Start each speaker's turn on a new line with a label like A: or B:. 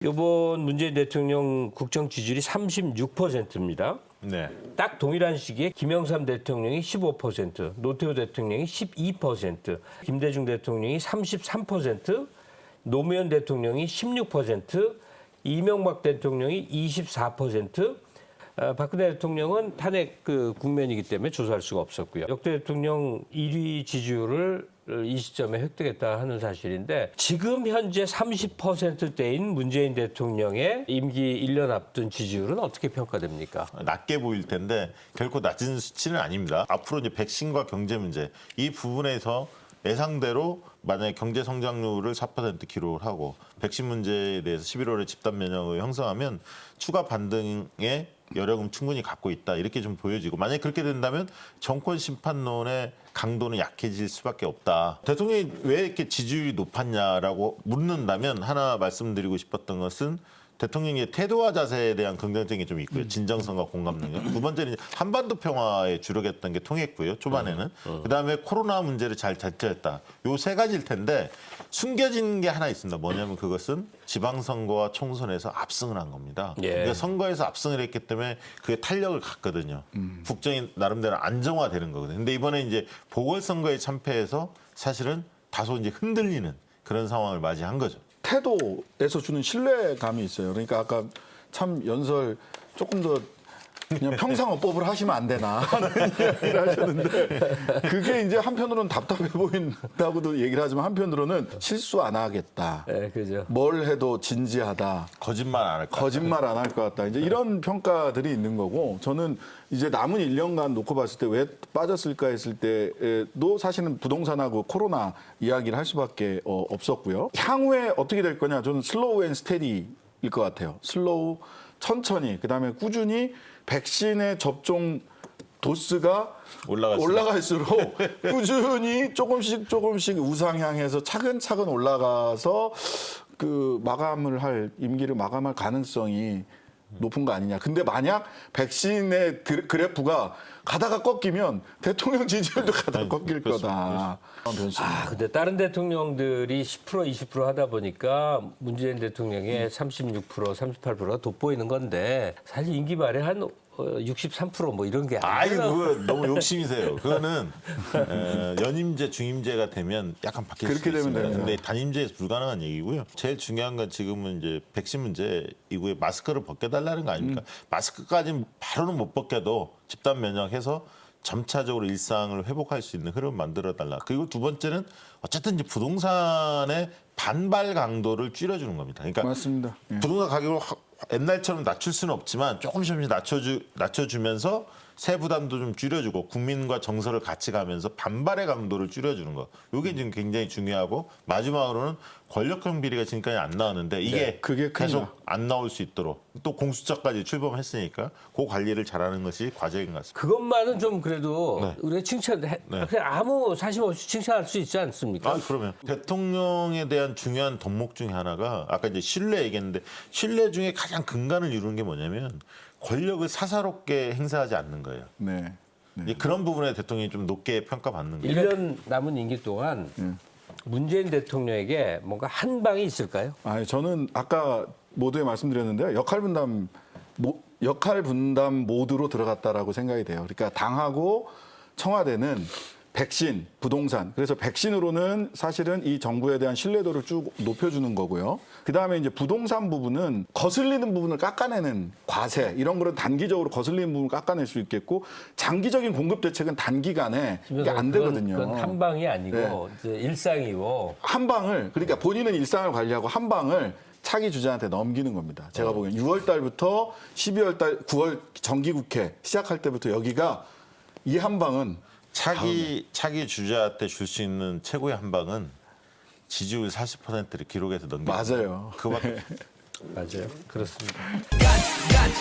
A: 이번 문재인 대통령 국정 지지율이 36%입니다.
B: 네.
A: 딱 동일한 시기에 김영삼 대통령이 15%, 노태우 대통령이 12%, 김대중 대통령이 33%, 노무현 대통령이 16%, 이명박 대통령이 24%, 어, 박근혜 대통령은 탄핵 그 국면이기 때문에 조사할 수가 없었고요. 역대 대통령 1위 지지율을 이 시점에 획득했다 하는 사실인데 지금 현재 30%대인 문재인 대통령의 임기 1년 앞둔 지지율은 어떻게 평가됩니까?
B: 낮게 보일 텐데 결코 낮은 수치는 아닙니다. 앞으로 이제 백신과 경제 문제 이 부분에서 예상대로 만약에 경제 성장률을 4% 기록을 하고 백신 문제에 대해서 11월에 집단 면역을 형성하면 추가 반등의 여력은 충분히 갖고 있다 이렇게 좀 보여지고 만약에 그렇게 된다면 정권 심판론의 강도는 약해질 수밖에 없다. 대통령이 왜 이렇게 지지율이 높았냐라고 묻는다면 하나 말씀드리고 싶었던 것은 대통령의 태도와 자세에 대한 긍정적인 게 좀 있고요. 진정성과 공감 능력. 두 번째는 이제 한반도 평화에 주력했던 게 통했고요. 초반에는. 그다음에 코로나 문제를 잘 대처했다. 요 세 가지일 텐데 숨겨진 게 하나 있습니다. 뭐냐면 그것은 지방선거와 총선에서 압승을 한 겁니다.
A: 예.
B: 그러니까 선거에서 압승을 했기 때문에 그게 탄력을 갖거든요. 국정이 나름대로 안정화되는 거거든요. 근데 이번에 이제 보궐선거에 참패해서 사실은 다소 이제 흔들리는 그런 상황을 맞이한 거죠.
C: 태도에서 주는 신뢰감이 있어요. 그러니까 아까 참 연설 조금 더 그냥 평상어법을 하시면 안 되나 하는 이야기를 하셨는데 그게 이제 한편으로는 답답해 보인다고도 얘기를 하지만 한편으로는 실수 안 하겠다.
A: 네, 그죠.
C: 뭘 해도 진지하다.
B: 거짓말 안 할 거.
C: 거짓말 안 할 것 같다. 이제 이런 평가들이 있는 거고 저는 이제 남은 1년간 놓고 봤을 때 왜 빠졌을까 했을 때도 사실은 부동산하고 코로나 이야기를 할 수밖에 어, 없었고요. 향후에 어떻게 될 거냐 저는 슬로우 앤 스테디일 것 같아요. 슬로우 천천히 그다음에 꾸준히 백신의 접종 도수가
B: 올라갈수록.
C: 올라갈수록 꾸준히 조금씩 조금씩 우상향해서 차근차근 올라가서 그 마감을 할 임기를 마감할 가능성이 높은 거 아니냐. 근데 만약 백신의 그- 그래프가 가다가 꺾이면 대통령 지지율도 가다가
B: 아니,
C: 꺾일. 거다.
A: 아, 근데 다른 대통령들이 10% 20% 하다 보니까 문재인 대통령의 36% 38%가 돋보이는 건데 사실 임기 말에 한 63%뭐 이런 게
B: 아이
A: 아니잖아.
B: 그거 너무 욕심이세요. 그거는 어, 연임제, 중임제가 되면 약간 바뀔
C: 그렇게
B: 수
C: 되면
B: 있습니다. 근데 단임제에서 불가능한 얘기고요. 제일 중요한 건 지금은 이제 백신 문제 이후에 마스크를 벗겨달라는 거 아닙니까? 마스크까지는 바로는 못 벗겨도 집단 면역 해서 점차적으로 일상을 회복할 수 있는 흐름 만들어 달라. 그리고 두 번째는 어쨌든 이제 부동산의 반발 강도를 줄여주는 겁니다. 그러니까
C: 맞습니다. 예.
B: 부동산 가격을 확- 옛날처럼 낮출 수는 없지만 조금씩 조금씩 낮춰주, 낮춰주면서 세 부담도 좀 줄여주고 국민과 정서를 같이 가면서 반발의 강도를 줄여주는 거. 이게 지금 굉장히 중요하고 마지막으로는 권력형 비리가 지금까지 안 나왔는데 이게
C: 네, 그게
B: 계속
C: 나.
B: 안 나올 수 있도록 또 공수처까지 출범했으니까 그 관리를 잘하는 것이 과제인 것 같습니다.
A: 그것만은 좀 그래도
B: 네.
A: 우리가 칭찬 해
B: 네.
A: 그냥 아무 사심 없이 칭찬할 수 있지 않습니까?
B: 아, 그러면 대통령에 대한 중요한 덕목 중에 하나가 아까 이제 신뢰 얘기했는데 신뢰 중에 가장 근간을 이루는 게 뭐냐면 권력을 사사롭게 행사하지 않는 거예요.
C: 네. 네.
B: 그런 부분에 대통령이 좀 높게 평가받는 거예요.
A: 1년 남은 임기 동안 문재인 대통령에게 뭔가 한 방이 있을까요?
C: 아니 저는 아까 모두에 말씀드렸는데요. 역할 분담 모, 역할 분담 모드로 들어갔다라고 생각이 돼요. 그러니까 당하고 청와대는 백신, 부동산. 그래서 백신으로는 사실은 이 정부에 대한 신뢰도를 쭉 높여주는 거고요. 그 다음에 이제 부동산 부분은 거슬리는 부분을 깎아내는 과세 이런 거는 단기적으로 거슬리는 부분을 깎아낼 수 있겠고 장기적인 공급 대책은 단기간에 이게 안
A: 그건-
C: 되거든요.
A: 그건 한 방이 아니고
C: 네.
A: 일상이고
C: 한 방을 그러니까 본인은 일상을 관리하고 한 방을 차기 주자한테 넘기는 겁니다. 제가 보기엔 6월 달부터 12월 달 9월 정기 국회 시작할 때부터 여기가 이 한 방은
B: 차기 차기 주자한테 줄 수 있는 최고의 한 방은 지지율 40%를 기록해서 넘기는
C: 맞아요.
B: 그밖에
A: 맞아요. 그렇습니다.
D: got, got,